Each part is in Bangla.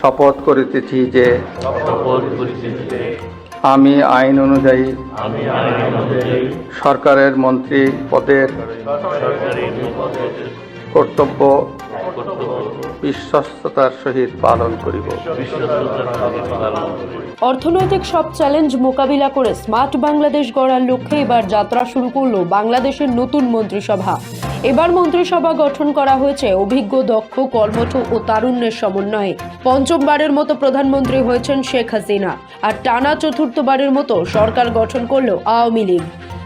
শপথ করিতেছি যে শপথ করিতেছি যে আমি আইন অনুযায়ী আমি আইন অনুযায়ী সরকারের মন্ত্রী পদের কর্তব্য কর্তব্য বিশ্বস্ততার সহিত পালন করিব বিশ্বস্ততার সহিত পালন করিব। অর্থনৈতিক সব চ্যালেঞ্জ মোকাবিলা করে স্মার্ট বাংলাদেশ গড়ার লক্ষ্যে এবার যাত্রা শুরু করল বাংলাদেশের নতুন মন্ত্রিসভা এবার মন্ত্রিসভা গঠন করা হয়েছে। অভিজ্ঞ, দক্ষ, কর্মঠ ও তারুণ্যের সমন্বয়ে। পঞ্চমবারের মতো প্রধানমন্ত্রী হয়েছেন শেখ হাসিনা। আর টানা চতুর্থবারের মতো সরকার গঠন করল আওয়ামী লীগ।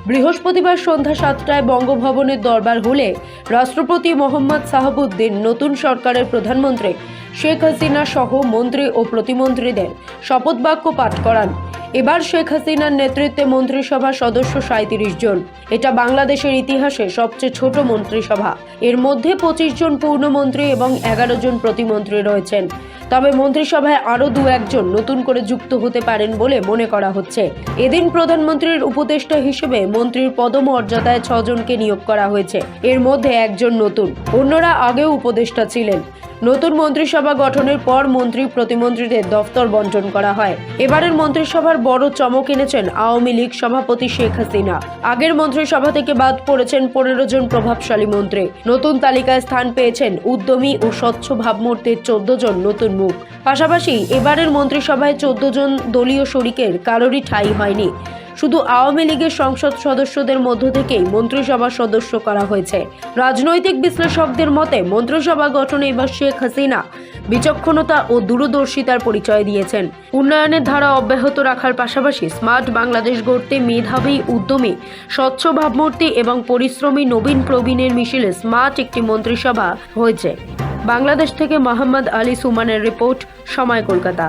বৃহস্পতিবার সন্ধ্যা সাতটায় বঙ্গভবনের দরবার হলে রাষ্ট্রপতি মোহাম্মদ সাহাবুদ্দিন নতুন সরকারের প্রধানমন্ত্রী শেখ হাসিনা সহ মন্ত্রী ও প্রতিমন্ত্রীদের শপথ বাক্য পাঠ করান। এবার শেখ হাসিনার নেতৃত্বে মন্ত্রিসভার সদস্য সাঁত্রিশ জন। এটা বাংলাদেশের ইতিহাসে সবচেয়ে ছোট মন্ত্রিসভা। এর মধ্যে পঁচিশ জন পূর্ণমন্ত্রী এবং এগারো জন প্রতিমন্ত্রী রয়েছেন। তবে মন্ত্রিসভায় আরও দু একজন নতুন করে যুক্ত হতে পারেন বলে মনে করা হচ্ছে। এদিন প্রধানমন্ত্রীর উপদেষ্টা হিসেবে মন্ত্রীর পদমর্যাদায় ছজনকে নিয়োগ করা হয়েছে। এর মধ্যে একজন নতুন। অন্যরা আগেও উপদেষ্টা ছিলেন। নতুন মন্ত্রিসভা গঠনের পর মন্ত্রী প্রতিমন্ত্রীদের দফতর বন্টন করা হয়। এবারের মন্ত্রিসভার বড় চমক এনেছেন আওয়ামী লীগ সভাপতি শেখ হাসিনা। আগের মন্ত্রিসভা থেকে বাদ পড়েছেন পনেরো জন প্রভাবশালী মন্ত্রী। নতুন তালিকায় স্থান পেয়েছেন উদ্যমী ও স্বচ্ছ ভাবমূর্তির চোদ্দ জন নতুন মুখ। পাশাপাশি এবারের মন্ত্রিসভায় চোদ্দ জন দলীয় শরিকের কারোরই ঠাঁই হয়নি। শুধু আওয়ামী লীগের সংসদ সদস্যদের মধ্য থেকেই মন্ত্রিসভার সদস্য করা হয়েছে। রাজনৈতিক বিশ্লেষকদের মতে, মন্ত্রিসভা গঠনে এবার শেখ হাসিনা বিচক্ষণতা ও দূরদর্শিতার পরিচয় দিয়েছেন। উন্নয়নের ধারা অব্যাহত রাখার পাশাপাশি স্মার্ট বাংলাদেশ গড়তে মেধাবী, উদ্যমী, স্বচ্ছ ভাবমূর্তি এবং পরিশ্রমী নবীন প্রবীণের মিছিলে স্মার্ট একটি মন্ত্রিসভা হয়েছে। বাংলাদেশ থেকে মোহাম্মদ আলী সুমানের রিপোর্ট, সময় কলকাতা।